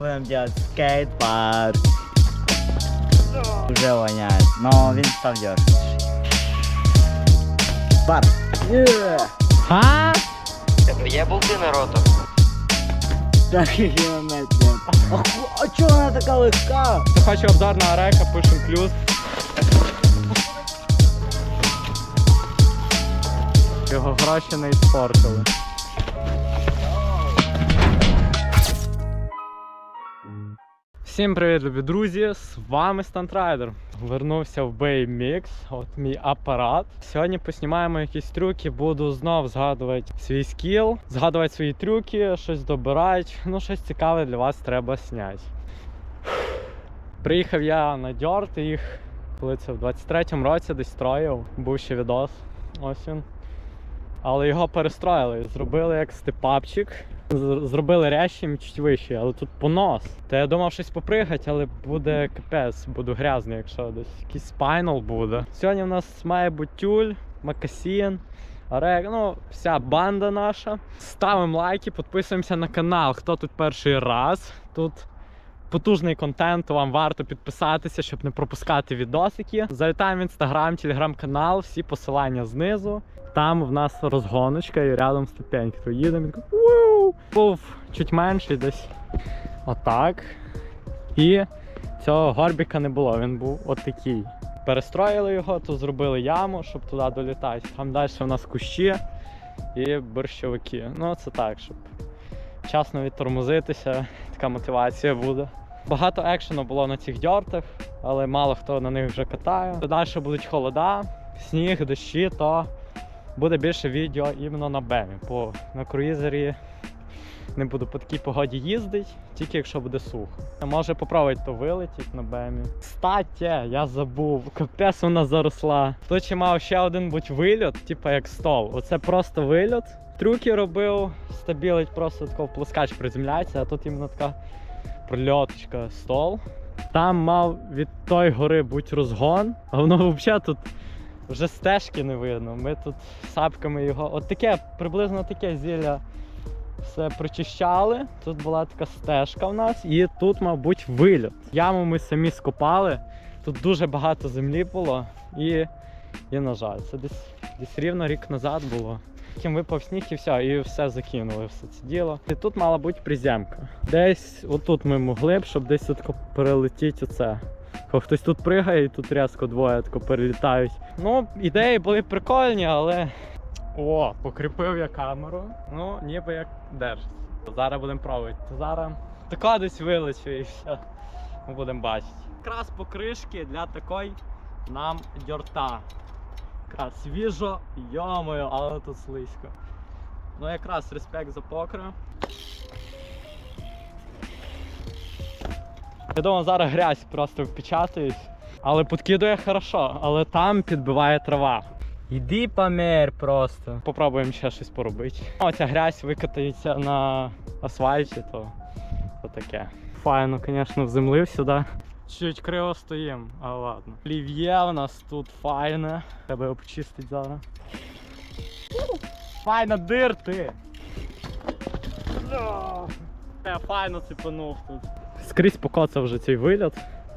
Будем делать скейт-парк. Уже воняет, но він став дёрзкий. Парк. А? Тебе є болти на ротор? Так кілометрів. А, чого вона така легка? Хоче обзор на Арека, пишем плюс. Його гроші не іспортили. Всім привіт, любі друзі! З вами Стантрайдер. Вернувся в BMX, от мій апарат. Сьогодні поснімаємо якісь трюки, буду знов згадувати свій скіл, згадувати свої трюки, щось добирати. Ну, щось цікаве для вас треба зняти. Приїхав я на дьорт, їх коли це в 23-му році десь строїв, був ще відос. Ось він. Але його перестроїли, зробили як степапчик. Зробили рящим чуть вище, але тут понос. Та я думав щось попригати, але буде капець, буду грязний, якщо десь якийсь спайнал буде. Сьогодні в нас має бути тюль, макасін, арек, ну, вся банда наша. Ставимо лайки, підписуємося на канал, хто тут перший раз. Тут потужний контент, вам варто підписатися, щоб не пропускати відосики. Залітаємо в інстаграм, телеграм-канал, всі посилання знизу. Там в нас розгоночка і рядом ступеньки. То їдемо і такий! Був чуть менший десь отак. І цього горбіка не було, він був отакий. Перестроїли його, то зробили яму, щоб туди долітати. Там далі у нас кущі і борщовики. Ну, це так, щоб вчасно відтормозитися, така мотивація буде. Багато екшену було на цих дьортах, але мало хто на них вже катає. Далі будуть холода, сніг, дощі, то буде більше відео іменно на бемі. Бо на круїзері не буду по такій погоді їздити, тільки якщо буде сухо. Може попробувати то вилетіти на бемі. Кстати, я забув, капець вона заросла. То чи мав ще один будь вильот, типу як стол. Оце просто вильот. Трюки робив, стабілить просто тако в плескач приземляється, а тут іменно така прильоточка стол. Там мав від тої гори бути розгон, а воно взагалі тут вже стежки не видно. Ми тут сапками його. От таке, приблизно таке зілля все прочищали. Тут була така стежка в нас, і тут, мабуть, вильот. Яму ми самі скопали. Тут дуже багато землі було і, і на жаль, це десь, десь рівно рік назад було. Потім випав сніг і все, і все закинули все це діло. І тут мала бути приземка. Десь отут ми могли б, щоб десь перелетіти оце. Хтось тут пригає, і тут різко двоє тако перелітають. Ну, ідеї були прикольні, але. О, покріпив я камеру. Ну, ніби як держиться. Зараз будемо пробувати. Зараз тако десь вилечу і все. Ми будемо бачити. Якраз покришки для такої нам дьорта. Якраз свіжо, йомою, але тут слизько. Ну якраз респект за покри. Я думаю, зараз грязь просто впечатаюсь. Але підкидує хорошо, але там підбиває трава. Іди помер просто. Попробуємо ще щось поробити. Оця грязь викатається на асфальті, то, то таке. Файно, звісно, вземлив сюди. Чуть криво стоїмо, а ладно. Олів'є у нас тут файне. Треба обчистити зараз. Файно дирти! Я файно цепанув тут. Скрізь покоцав вже цей виліт.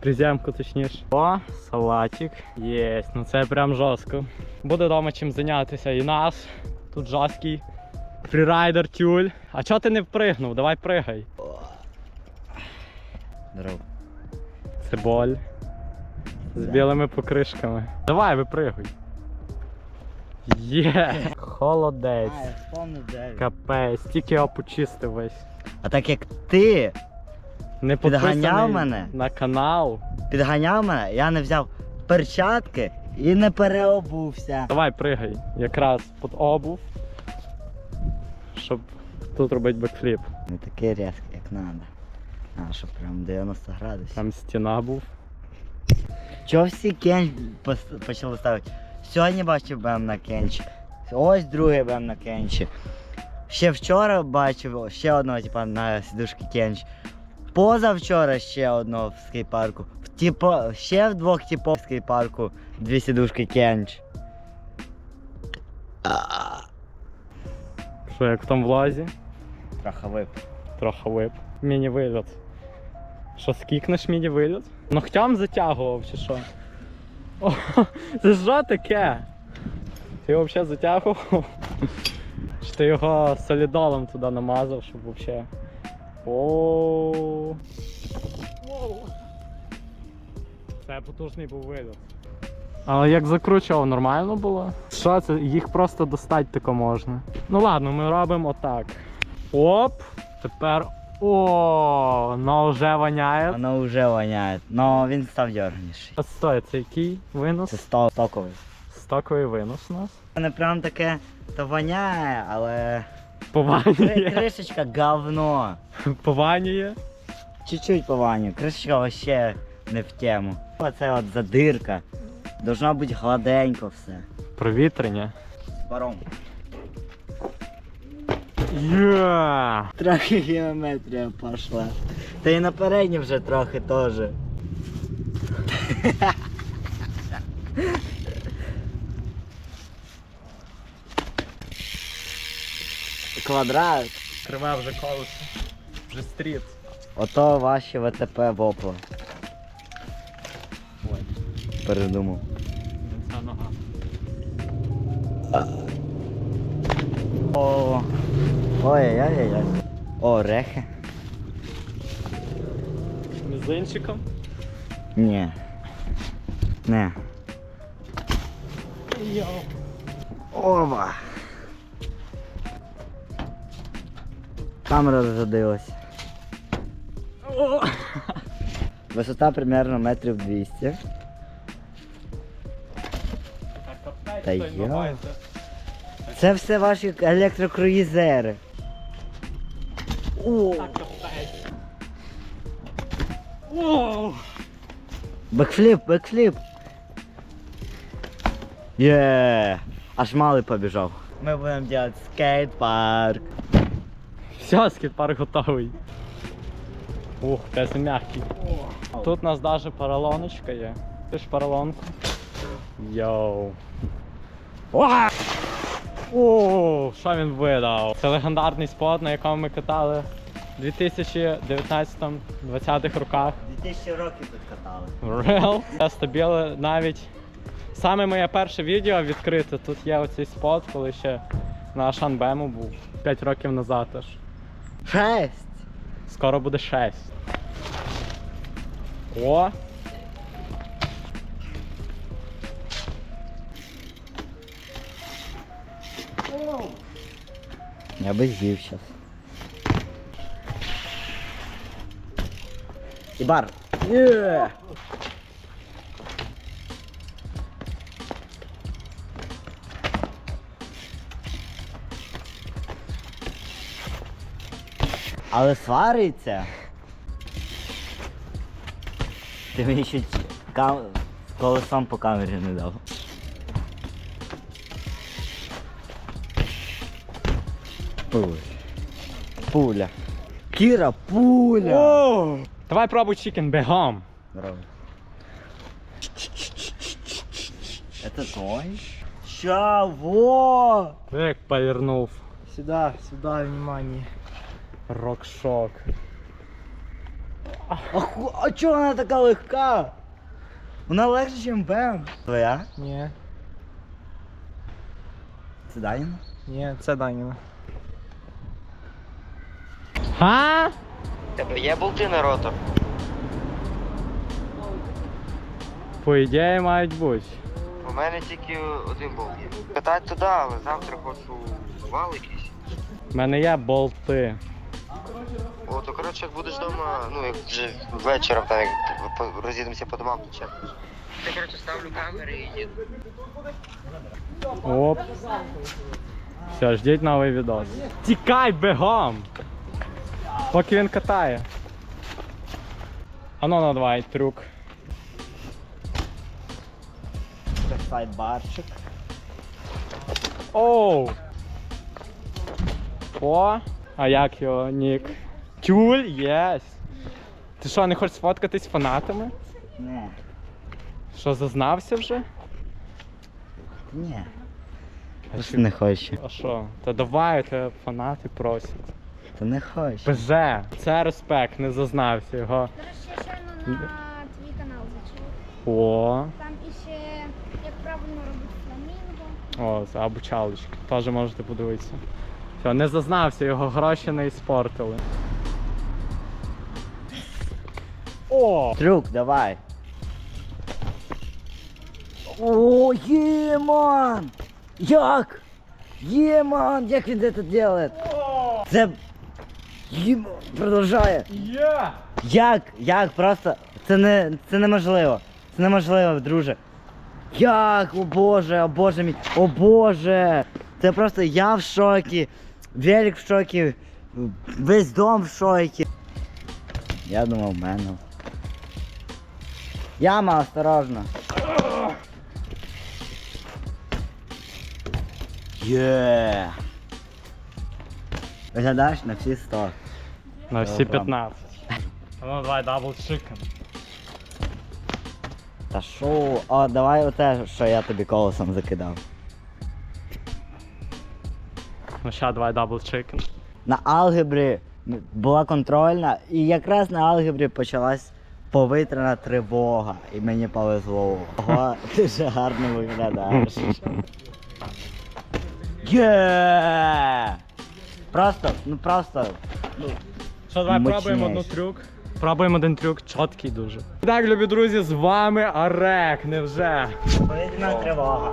Приземку точніше. О, салатик. Єсть, ну це прям жорстко. Буде вдома чим зайнятися і нас. Тут жорсткий. Фрірайдер тюль. А чого ти не впригнув? Давай пригай. Здорово. Це боль. З білими покришками. Давай, випригуй. Є! Холодець. А, я вспомнив, де він. Капець, тільки його почистив весь. А так як ти Не Підганяв підписаний мене? на канал. підганяв мене, я не взяв перчатки і не переобувся. Давай пригай. Якраз під обув. Щоб тут робити бекфліп. Не такий різкий, як треба. А, що прям 90 градусів. Там стіна був. Чого всі кенч пос- почали ставити? Сьогодні бачив бем на кенчі. Ось другий бем на кенчі. Ще вчора бачив ще одного типа на сідушки кенч. Позавчора ще одного в скейпарку. Типу, ще в двох типов в скейпарку дві сідушки кенч. Що як в тому влазі, Трохи вип. трохи вип. Міні-виліт. Що, скік на шміді виліт? Ногтям затягував чи що? О, це що таке? Ти його взагалі затягував? Чи ти його солідолом туди намазав, щоб взагалі. О. Це потужний був виліт. Але як закручував, нормально було? Що це? Їх просто достати тако можна. Ну ладно, ми робимо отак. Оп! Тепер. О, но вже воняє. Воно вже воняє. Ну він став дьорніший. А Стой, це який винос? Це сток, стоковий. Стоковий винос у нас. Не прям таке то воняє, але кри- Пованює. кришечка говно. Пованює. Чуть-чуть пованю. Кришечка вообще не в тему. Оце от задирка. Должно бути гладенько все. Провітрення. З баром. Є! Трохи геометрія пішла. Та й на передній вже трохи теж. Квадрат. Криве вже колесо. Вже стріт. Ото ваші ВТП вопла. Ой, Передумав. ця нога. О. Ой-ой-ой. О, рехи. Мізинчиком. Ні. Не. Йоу. Ова. Камера розрядилась. О! Висота примерно метрів 200. Так, Та це. Це все ваші електрокруїзери. О. Воу! бекфліп, бекфліп. Є, аж малий побіжав. Ми будемо робити скейт-парк. Все, скейт-парк готовий. Ух, це м'який. Тут у нас навіть поролоночка є. Ти ж поролонку. Йоу. Уа! О, що він видав? Це легендарний спот, на якому ми катали в 2019-2020 роках. 2000 років тут катали. Real. Я стабіли навіть. Саме моє перше відео відкрите. Тут є оцей спот, коли ще на Шанбему був 5 років назад аж. Шесть. Скоро буде 6. О! Я би з'їв щас. І бар. Але свариться. Ти мені ще кам... колесом по камері не дав. Пуля. Пуля. Кіра, пуля. О! Давай пробуй чикен бегом. Здорово. Это твой? Во! Як повернув. Сюда, сюда, внимание. Рок-шок. А, ху... а чого вона така легка? Вона легше, ніж БМ. Твоя? Не, Це Даніна? не, це Даніна. Ха? Тебе є болти на ротор? По ідеї мають бути. У мене тільки один болт є. Катать туди, але завтра хочу вал якийсь. У мене є болти. О, то коротше, як будеш вдома, ну як вже вечором, там як по- роз'їдемося по домам, то чекаєш. Я коротше ставлю камери і їду. Оп. Все, ждіть новий відос. Тікай бегом! Поки він катає. Ану, ну давай, трюк. Це сайдбарчик. Оу! О! А як його нік? Тюль, єс! Ти що, не хочеш сфоткатись з фанатами? Не, Що, зазнався вже? ні. А Просто чи- не хочу. А що? Та давай, тебе фанати просять. Та не хочу. ПЖ, це респект, не зазнався його. твій канал зайшов. О, Там іще як правильно робити фламінго. о, це обучалочки. Теж можете подивитися. Все, не зазнався, його гроші не іспортили. О! Трюк, давай. О, Єман! Як? Єман! Як він це робить? Це... Єман! Продовжає. Є! Як? Як? Просто це не це неможливо. Це неможливо, друже. Як? О Боже, о Боже мій, о Боже! Це просто я в шокі. Велик в шокі. Весь дом в шокі. Я думав, в мене. Яма, осторожно. Є. Виглядаєш на всі 100. На всі 15. А Ну давай дабл чикен. Та шо? О, давай оте, що я тобі колесом закидав. Ну ща давай дабл чикен. На алгебрі була контрольна, і якраз на алгебрі почалась повітряна тривога. І мені повезло. Ого, ти вже гарно виглядаєш. Є! Просто, ну просто. Ну, Що, давай Мощніше. пробуємо одну трюк. Пробуємо один трюк, чіткий дуже. Так, любі друзі, з вами Арек, невже? повітряна тривога.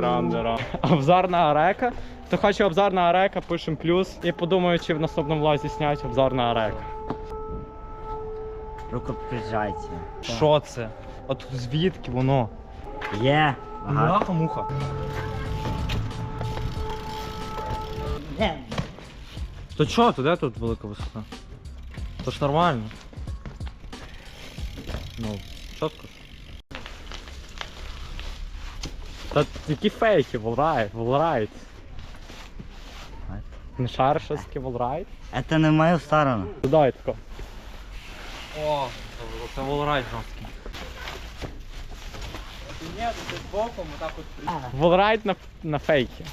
Ранде. Обзор на Арека. Хто хоче обзор на Арека, пишемо плюс. І подумаю, чи в наступному влозі снять обзор на Арека. Рукоприжаття. Що це? От звідки воно? Є. Ага. муха. То чо, то де тут велика висота? То ж нормально. Ну, чітко. Та які фейки, волрайт, волрайт. Не шариш щось таке волрайт? Це не в мою сторону. Дай тако. О, це волрайт жорсткий. Ні, ти боком отак от Волрайт на, на фейки.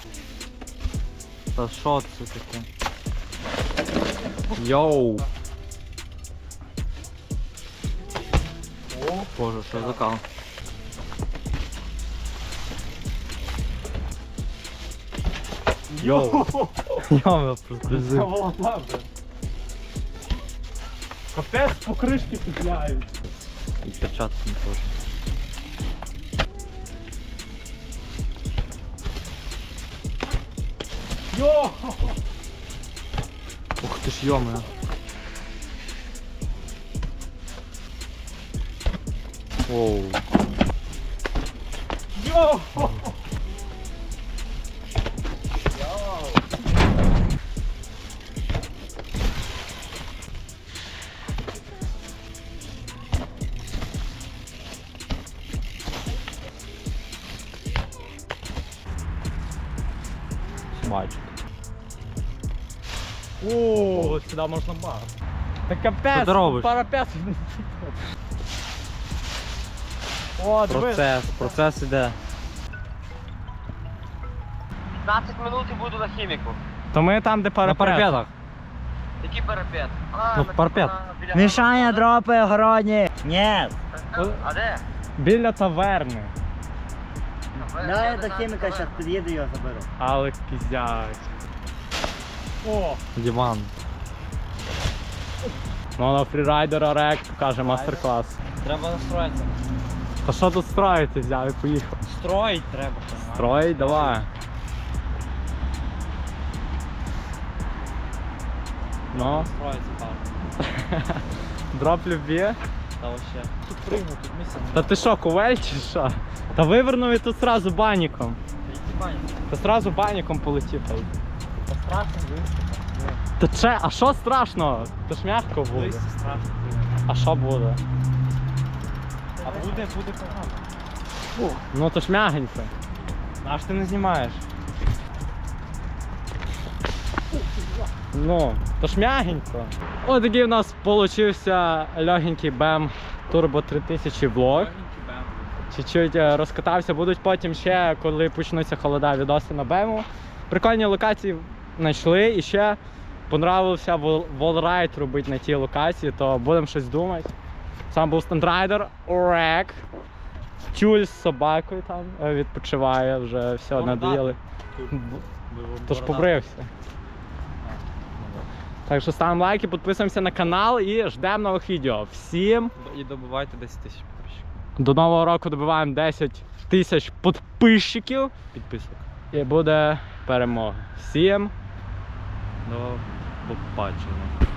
Та що це таке? Йоу! О, боже, що за кал? Йоу! Я просто зив. Капець покришки петляють. І перчатки теж. Йо! Ти ж йоме. Оу. Йо! О, сюди можна бар. Що ти робиш? парапет. О, диви. Процес, процес іде. 15 минут і буду на хіміку. То ми там, де На парапет. парапетах. Який парапет? А, Ну, на- парапет. на- біля- Мішання дропи огородні. Ні. А де? Біля таверни. Давай до хіміка зараз під'їду його заберу. Але піздять. О! Диван. Ну на фрірайдера рек покаже мастер-клас. Треба настроїтися. Та що тут строїти взяв і поїхав? Строїть треба. Строй, давай. Ну, Строїться так. дроп любі. Та вообще. Тут пригну, тут місце. Та ти що, ковель чи що? Та вивернув і тут сразу баніком. Та сразу баніком полетів. та страшно, виступа. Та че, а що страшного? То ж м'яко буде. Дивись, страшно. А що буде? А буде, буде погано. Ну то ж м'ягенько. А ж ти не знімаєш? Ну, то ж м'ягенько. Ось такий в нас получився легенький BM Turbo 3000 влог. Чуть-чуть е, розкатався, будуть потім ще, коли почнуться холода, відоси на БЕМу. Прикольні локації знайшли і ще понравився вол- волрайд робити на тій локації, то будемо щось думати. Сам був стандрайдер, Орек. Тюль з собакою там е, відпочиває, вже все, надоїли. Тож побрився. Так що ставимо лайки, підписуємося на канал і ждемо нових відео. Всім І добивайте 10 тисяч підписчиків. до нового року добиваємо 10 тисяч підписчиків Підписок. і буде перемога. Всім До побачення.